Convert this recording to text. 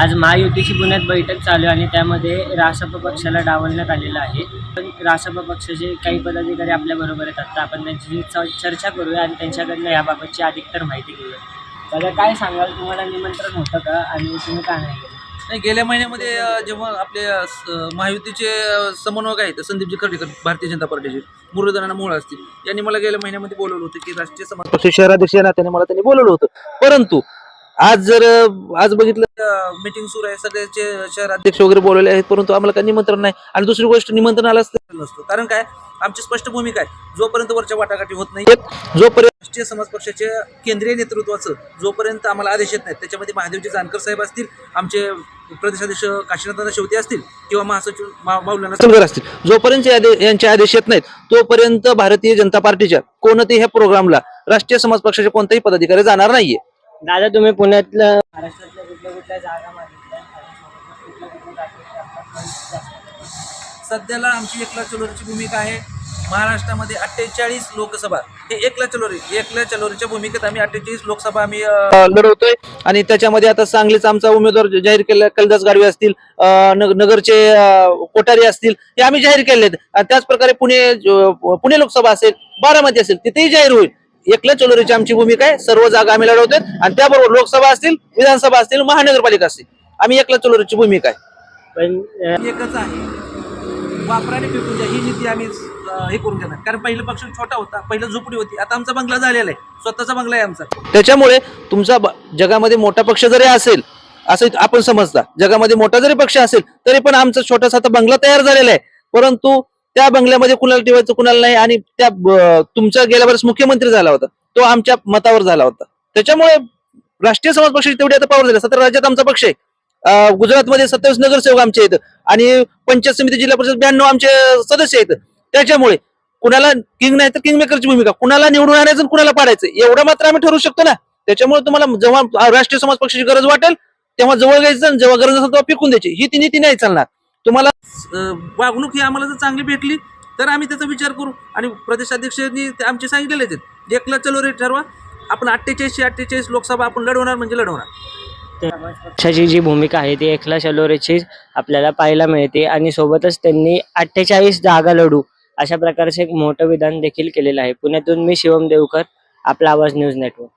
आज महायुतीची पुण्यात बैठक चालू आहे आणि त्यामध्ये रासप पक्षाला डावलण्यात आलेलं आहे. पण रासप पक्षाचे काही पदाधिकारी आपल्या बरोबर आहेत. आता आपण त्यांची चर्चा करूया आणि त्यांच्याकडनं याबाबतची अधिकतर माहिती घेऊया. दादा काय सांगाल? तुम्हाला निमंत्रण होतं का? आणि तुम्ही का नाही गेले? नाही गेल्या महिन्यामध्ये अ, जेव्हा आपले अ, स- महायुतीचे अ, समन्वयक आहेत संदीपजी खर्डेकर भारतीय जनता पार्टीचे मुरलीधरांना मोळ असतील यांनी मला गेल्या महिन्यामध्ये बोलवलं होतं की राष्ट्रीय समाज पक्ष शहराध्यक्ष या नात्याने मला त्यांनी बोलवलं होतं. परंतु आज जर आज बघितलं मीटिंग सुरू आहे. सगळ्याचे शहराध्यक्ष वगैरे बोलवले आहेत परंतु आम्हाला काही निमंत्रण नाही. आणि दुसरी गोष्ट निमंत्रण आलं असतं नसतं. कारण काय? आमची स्पष्ट भूमिका आहे. जोपर्यंत वरच्या वाटाघाटी होत नाही जोपर्यंत राष्ट्रीय समाज पक्षाचे केंद्रीय नेतृत्वाचं जोपर्यंत आम्हाला आदेश येत नाहीत त्याच्यामध्ये महादेवजी जानकर साहेब असतील आमचे प्रदेशाध्यक्ष काशीनाथदा शेवती असतील किंवा महासचिव मा- माऊलाना सलगर असतील जोपर्यंत यांचे आदेश येत नाहीत तोपर्यंत भारतीय जनता पार्टीच्या कोणत्याही ह्या प्रोग्रामला राष्ट्रीय समाज पक्षाचे कोणताही पदाधिकारी जाणार नाहीये. दादा तुम्ही पुण्यातलं महाराष्ट्रातल्या कुठल्या कुठल्या जागा मागितल्या? आणि सोबतच कुठल्या कुठल्या जागेची आपला कल जास्त आहे? सध्याला आमची एकला चलोरीची भूमिका आहे. महाराष्ट्रामध्ये अठ्ठेचाळीस लोकसभा. हे एकला चलोरी एकला चलोरीच्या भूमिकेत आम्ही अठ्ठेचाळीस लोकसभा आम्ही अ, लढवतोय. आणि त्याच्यामध्ये आता सांगलीचा आमचा उमेदवार जाहीर केला कैलास गाडवे असतील अ, नग- नगरचे अ, कोठारी असतील हे आम्ही जाहीर केले आहेत आणि त्याच प्रकारे पुणे ज- पुणे लोकसभा असेल बारामती असेल तिथेही जाहीर होईल. एकला चलोरीची आमची भूमिका आहे. सर्व जागा आम्ही लढवतोय. आणि त्याबरोबर लोकसभा असतील विधानसभा असतील महानगरपालिका असतील आम्ही एकला चलोरीची भूमिका आहे. पण एकच आहे. वापराने फेकून द्या. ही नीती आम्ही हे करून देणार कारण पहिलं पक्ष छोटा होता. पहिलं झोपडी होती. आता आमचा बंगला झालेला आहे. स्वतःचा बंगला आहे आमचा. त्याच्यामुळे तुमचा जगामध्ये मोठा पक्ष जरी असेल असं आपण समजता. जगामध्ये मोठा जरी पक्ष असेल तरी पण आमचा छोटासा आता बंगला तयार झालेला आहे. परंतु त्या बंगल्यामध्ये कुणाला ठेवायचं कुणाला नाही. आणि त्या तुमचा गेल्या वर्ष मुख्यमंत्री झाला होता. तो आमच्या मतावर झाला होता. त्याच्यामुळे राष्ट्रीय समाज पक्षाची तेवढी आता पावर झाली. सतरा राज्यात आमचा पक्ष आहे. गुजरातमध्ये सत्तावीस नगरसेवक आमचे आहेत. आणि पंचायत समिती जिल्हा परिषद ब्याण्णव आमचे सदस्य आहेत. त्याच्यामुळे कुणाला किंग नाही तर किंग मेकरची भूमिका. कुणाला निवडून आणायचं कुणाला पाडायचं एवढं मात्र आम्ही ठरवू शकतो ना. त्याच्यामुळे तुम्हाला जेव्हा राष्ट्रीय समाज पक्षाची गरज वाटेल तेव्हा जवळ घ्यायचं जेव्हा गरज असेल तेव्हा पिकून द्यायची. ही ती नीती नाही चालणार. तुम्हाला वागणूक ही आम्हाला जर चांगली भेटली तर आम्ही त्याचा विचार करू. आणि प्रदेशाध्यक्षांनी ते आमचे सांगितलेले आहेत. एकला चलो रे ठरवा. आपण अठ्ठेचाळीसशे अठ्ठेचाळीस लोकसभा आपण लढवणार म्हणजे लढवणार. पक्षाची जी भूमिका आहे ती. एकला शलोरेची आपल्याला पाहायला मिळते आणि सोबतच त्यांनी अठ्ठेचाळीस जागा लढू अशा प्रकारचे एक मोठं विधान देखील केलेलं आहे. पुण्यातून मी शिवम देवकर आपला आवाज न्यूज नेटवर्क.